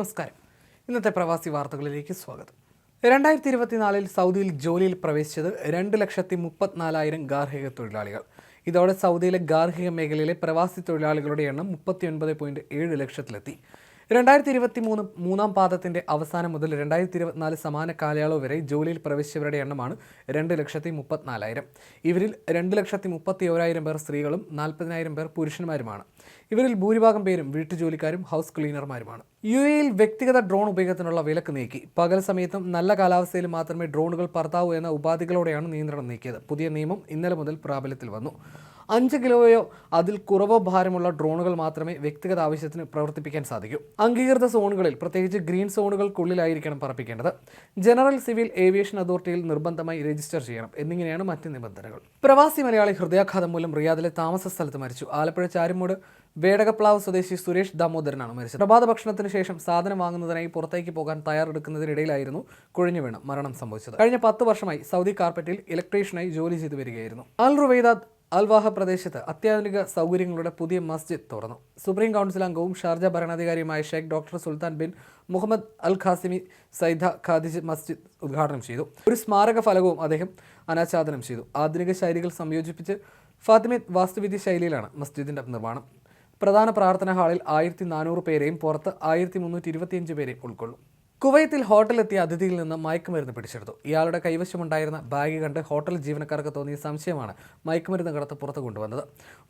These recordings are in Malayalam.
നമസ്കാരം. ഇന്നത്തെ പ്രവാസി വാർത്തകളിലേക്ക് സ്വാഗതം. രണ്ടായിരത്തി ഇരുപത്തിനാലിൽ സൗദിയിൽ ജോലിയിൽ പ്രവേശിച്ചത് രണ്ട് ലക്ഷത്തി മുപ്പത്തിനാലായിരം ഗാർഹിക തൊഴിലാളികൾ. ഇതോടെ സൗദിയിലെ ഗാർഹിക മേഖലയിലെ പ്രവാസി തൊഴിലാളികളുടെ എണ്ണം മുപ്പത്തി ഒൻപത് പോയിന്റ് ഏഴ് ലക്ഷത്തിലെത്തി. രണ്ടായിരത്തി ഇരുപത്തി മൂന്ന് മൂന്നാം പാദത്തിന്റെ അവസാനം മുതൽ രണ്ടായിരത്തി ഇരുപത്തിനാല് സമാന കാലയളവ് വരെ ജോലിയിൽ പ്രവേശിച്ചവരുടെ എണ്ണമാണ് രണ്ട് ലക്ഷത്തി മുപ്പത്തിനാലായിരം ഇവരിൽ രണ്ട് ലക്ഷത്തി മുപ്പത്തി ഓരായിരം പേർ സ്ത്രീകളും നാൽപ്പതിനായിരം പേർ പുരുഷന്മാരുമാണ്. ഇവരിൽ ഭൂരിഭാഗം പേരും വീട്ടുജോലിക്കാരും ഹൗസ് ക്ലീനർമാരുമാണ്. യു എയിൽ വ്യക്തിഗത ഡ്രോൺ ഉപയോഗത്തിനുള്ള വിലക്ക് നീക്കി. പകൽ സമയത്തും നല്ല കാലാവസ്ഥയിൽ മാത്രമേ ഡ്രോണുകൾ പറത്താവൂ എന്ന ഉപാധികളോടെയാണ് നിയന്ത്രണം നീക്കിയത്. പുതിയ നിയമം ഇന്നലെ മുതൽ പ്രാബല്യത്തിൽ വന്നു. അഞ്ച് കിലോയോ അതിൽ കുറവോ ഭാരമുള്ള ഡ്രോണുകൾ മാത്രമേ വ്യക്തിഗത ആവശ്യത്തിന് പ്രവർത്തിപ്പിക്കാൻ സാധിക്കൂ. അംഗീകൃത സോണുകളിൽ പ്രത്യേകിച്ച് ഗ്രീൻ സോണുകൾക്കുള്ളിലായിരിക്കണം പറപ്പിക്കേണ്ടത്. ജനറൽ സിവിൽ ഏവിയേഷൻ അതോറിറ്റിയിൽ നിർബന്ധമായി രജിസ്റ്റർ ചെയ്യണം എന്നിങ്ങനെയാണ് മറ്റ് നിബന്ധനകൾ. പ്രവാസി മലയാളി ഹൃദയാഘാതം മൂലം റിയാദിലെ താമസ സ്ഥലത്ത് മരിച്ചു. ആലപ്പുഴ ചാരുമൂട് വേടകപ്ലാവ് സ്വദേശി സുരേഷ് ദാമോദരനാണ് മരിച്ചത്. പ്രഭാത ഭക്ഷണത്തിന് ശേഷം സാധനം വാങ്ങുന്നതിനായി പുറത്തേക്ക് പോകാൻ തയ്യാറെടുക്കുന്നതിനിടയിലായിരുന്നു കുഴഞ്ഞു വീണ് മരണം സംഭവിച്ചത്. കഴിഞ്ഞ പത്ത് വർഷമായി സൗദി കാർപ്പറ്റിൽ ഇലക്ട്രീഷ്യനായി ജോലി ചെയ്തു വരികയായിരുന്നു. അൽ റുവൈദാദ് അൽവാഹ പ്രദേശത്ത് അത്യാധുനിക സൗകര്യങ്ങളുടെ പുതിയ മസ്ജിദ് തുറന്നു. സുപ്രീം കൗൺസിൽ അംഗവും Sharjah ഭരണാധികാരിയുമായ Sheikh doctor Sultan bin Mohammed Al Qasimi Sayyida Khadija മസ്ജിദ് ഉദ്ഘാടനം ചെയ്തു. ഒരു സ്മാരക ഫലകവും അദ്ദേഹം അനാച്ഛാദനം ചെയ്തു. ആധുനിക ശൈലികൾ സംയോജിപ്പിച്ച് ഫാത്തിമിദ് വാസ്തുവിദ്യ ശൈലിയിലാണ് മസ്ജിദിന്റെ നിർമ്മാണം. പ്രധാന പ്രാർത്ഥനാ ഹാളിൽ ആയിരത്തി നാനൂറ് പേരെയും പുറത്ത് ആയിരത്തി മുന്നൂറ്റി ഇരുപത്തിയഞ്ച് പേരെയും ഉൾക്കൊള്ളും. കുവൈത്തിൽ ഹോട്ടലെത്തിയ അതിഥിയിൽ നിന്ന് മയക്കുമരുന്ന് പിടിച്ചെടുത്തു. ഇയാളുടെ കൈവശമുണ്ടായിരുന്ന ബാഗ് കണ്ട് ഹോട്ടൽ ജീവനക്കാർക്ക് തോന്നിയ സംശയമാണ് മയക്കുമരുന്ന് കടത്ത് പുറത്തു കൊണ്ടുവന്നത്.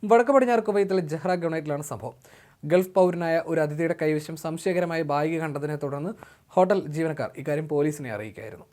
വടക്ക് പടിഞ്ഞാറ് കുവൈത്തിലെ ജഹ്റ ഗണൈറ്റിലാണ് സംഭവം. ഗൾഫ് പൗരനായ ഒരു അതിഥിയുടെ കൈവശം സംശയകരമായ ബാഗ് കണ്ടതിനെ തുടർന്ന് ഹോട്ടൽ ജീവനക്കാർ ഇക്കാര്യം പോലീസിനെ അറിയിക്കായിരുന്നു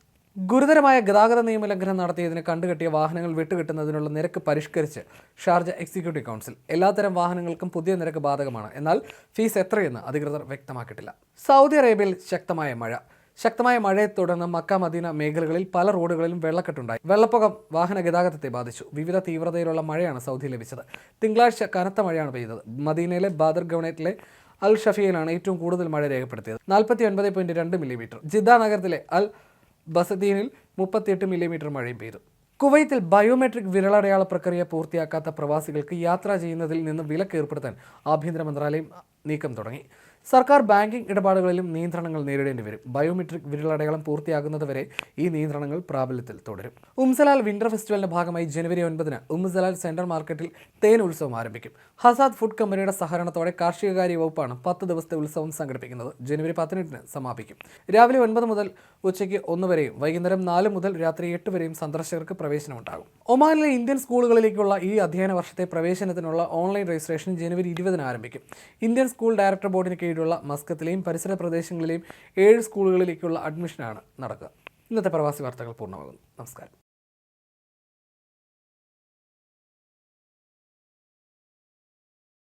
ഗുരുതരമായ ഗതാഗത നിയമലംഘനം നടത്തിയതിന് കണ്ടുകെട്ടിയ വാഹനങ്ങൾ വിട്ടുകിട്ടുന്നതിനുള്ള നിരക്ക് പരിഷ്കരിച്ച് ഷാർജ എക്സിക്യൂട്ടീവ് കൗൺസിൽ. എല്ലാത്തരം വാഹനങ്ങൾക്കും പുതിയ നിരക്ക് ബാധകമാണ്. എന്നാൽ ഫീസ് എത്രയെന്ന് അധികൃതർ വ്യക്തമാക്കിയിട്ടില്ല. സൗദി അറേബ്യയിൽ ശക്തമായ മഴ. ശക്തമായ മഴയെ തുടർന്ന് മക്ക മദീന മേഖലകളിൽ പല റോഡുകളിലും വെള്ളക്കെട്ടുണ്ടായി. വെള്ളപ്പൊക്കം വാഹന ഗതാഗതത്തെ ബാധിച്ചു. വിവിധ തീവ്രതയിലുള്ള മഴയാണ് സൗദി ലഭിച്ചത്. തിങ്കളാഴ്ച കനത്ത മഴയാണ് പെയ്തത്. മദീനയിലെ ബാദർ ഗവണേറ്റിലെ അൽ ഷഫിയയിലാണ് ഏറ്റവും കൂടുതൽ മഴ രേഖപ്പെടുത്തിയത്. നാൽപ്പത്തി ഒൻപത് പോയിന്റ് രണ്ട് മില്ലിമീറ്റർ. ജിദ്ദ നഗരത്തിലെ അൽ ബസദീനിൽ മുപ്പത്തിയെട്ട് മില്ലിമീറ്റർ മഴയും പെയ്തു. കുവൈത്തിൽ ബയോമെട്രിക് വിരലടയാള പ്രക്രിയ പൂർത്തിയാക്കാത്ത പ്രവാസികൾക്ക് യാത്ര ചെയ്യുന്നതിൽ നിന്ന് വിലക്ക് ഏർപ്പെടുത്താൻ ആഭ്യന്തര മന്ത്രാലയം നീക്കം തുടങ്ങി. സർക്കാർ ബാങ്കിംഗ് ഇടപാടുകളിലും നിയന്ത്രണങ്ങൾ നേരിടേണ്ടി വരും. ബയോമെട്രിക് വിരലടയാളം പൂർത്തിയാകുന്നതുവരെ ഈ നിയന്ത്രണങ്ങൾ പ്രാബല്യത്തിൽ തുടരും. ഉംസലാൽ വിന്റർ ഫെസ്റ്റിവലിന്റെ ഭാഗമായി ജനുവരി ഒൻപതിന് ഉംസലാൽ സെൻട്രൽ മാർക്കറ്റിൽ തേൻ ഉത്സവം ആരംഭിക്കും. ഹസാദ് ഫുഡ് കമ്പനിയുടെ സഹകരണത്തോടെ കാർഷികകാര്യ വകുപ്പാണ് പത്ത് ദിവസത്തെ ഉത്സവം സംഘടിപ്പിക്കുന്നത്. ജനുവരി പതിനെട്ടിന് സമാപിക്കും. രാവിലെ ഒൻപത് മുതൽ ഉച്ചയ്ക്ക് ഒന്ന് വരെയും വൈകുന്നേരം നാല് മുതൽ രാത്രി എട്ട് വരെയും സന്ദർശകർക്ക് പ്രവേശനമുണ്ടാകും. ഒമാനിലെ ഇന്ത്യൻ സ്കൂളുകളിലേക്കുള്ള ഈ അധ്യയന വർഷത്തെ പ്രവേശനത്തിനുള്ള ഓൺലൈൻ രജിസ്ട്രേഷൻ ജനുവരി ഇരുപതിന് ആരംഭിക്കും. ഇന്ത്യൻ സ്കൂൾ ഡയറക്ടർ ബോർഡിന് കീഴിലുള്ള മസ്കത്തിലെയും പരിസര പ്രദേശങ്ങളിലെയും ഏഴ് സ്കൂളുകളിലേക്കുള്ള അഡ്മിഷനാണ് നടക്കുക. ഇന്നത്തെ പ്രവാസി വാർത്തകൾ പൂർണമാകുന്നു. നമസ്കാരം.